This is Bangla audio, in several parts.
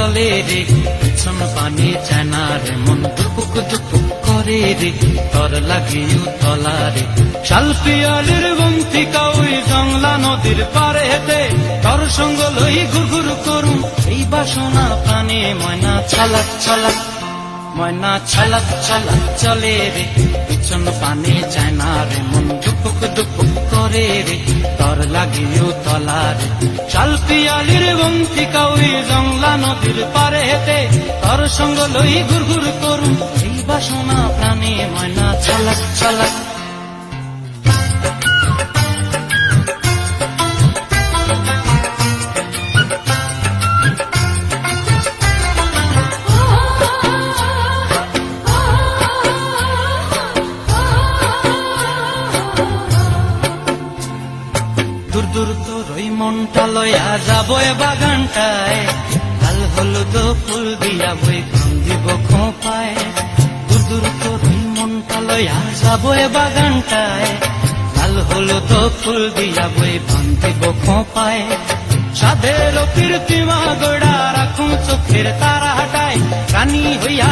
চলে রে, পিছন পানি চেনার মন দুপুক দুপুক করে রে, তর লাগিও তলা রে। শালপিয়ালের বন্তি কাউই জংলা নদীর পারে হেতে তর সঙ্গ লই ঘুর করুম, এই বাসনা প্রাণে ময়না ছালাক ছালাক। ময়না ছলক ছলক চলে রে, পিছন পানে চায় না রে, মন দুপুক দুপুক করে রে, তর লাগিও তলা রে। চাল পিয়ালির বংশী কাউরি জংলা নদীর পারে হেতে তর সঙ্গ লই ঘুর ঘুর করু এই বাসনা প্রাণে ময়না ছলক ছালাক দূর দূর তোর ওই মনটা লয়া যাব বাগানটায়। লাল হলুদ ফুল দিয়া বই কাম দিব খোঁপায়। দূর দূর তোর ওই মনটা লয়া যাব বাগানটায়। লাল হলুদ ফুল দিয়া বই কাম দিব খোঁপায় সাধের কীর্তিমা গোড়া রাখুন চোখের তারা হাটায় রানী হইয়া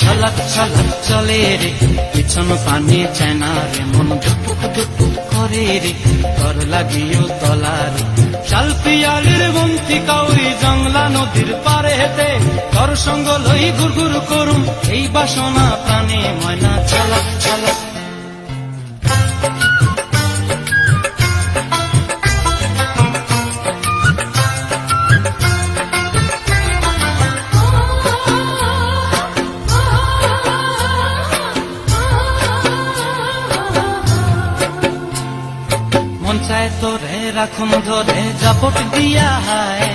ছলক ছলক চলে রে। পিছন পানে চেনা রে, মন দুপুক দুপুক করে রে। কর লাগিও তলা রে। শাল পিয়ালির বন্তি কাউরি জংলা নদীর পারে হেতে কর সঙ্গ লই ঘুর ঘুর করুম, এই বাসনা প্রাণে ময়না। ছলক ছলক চায় তোরে, রাখুন ধরে, জাপট দিয়া হায়।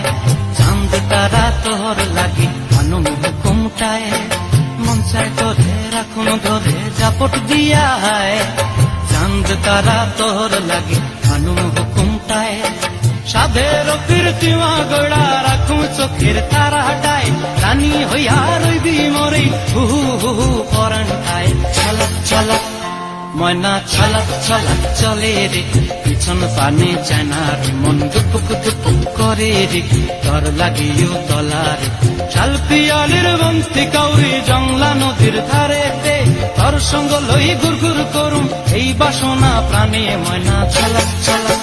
চাঁদ তারা তোর লাগি মানুষ হুকুমটায়। মন চায় তোরে, রাখুন ধরে, জাপট দিয়া হায়। চাঁদ তারা তোর লাগি মানুষ হুকুমটায়। সাধের কীর্তিমা গোড়া রাখুন চোখের তারা হাটায় রানী হইয়া রইবি মরি, হু হু হু পরানটায় ছলক ছলক ময়না ছলক ছলক চলে রে, পিছন পানে চায়নার মন দুপুক দুপুক করে রে তর লাগিও তলার। ঝাল পিয়ালির বন্তি কাউরি জংলা নদীর ধারে তর সঙ্গ লই গুর গুর করুম এই বাসনা প্রাণে ময়না ছলক ছলক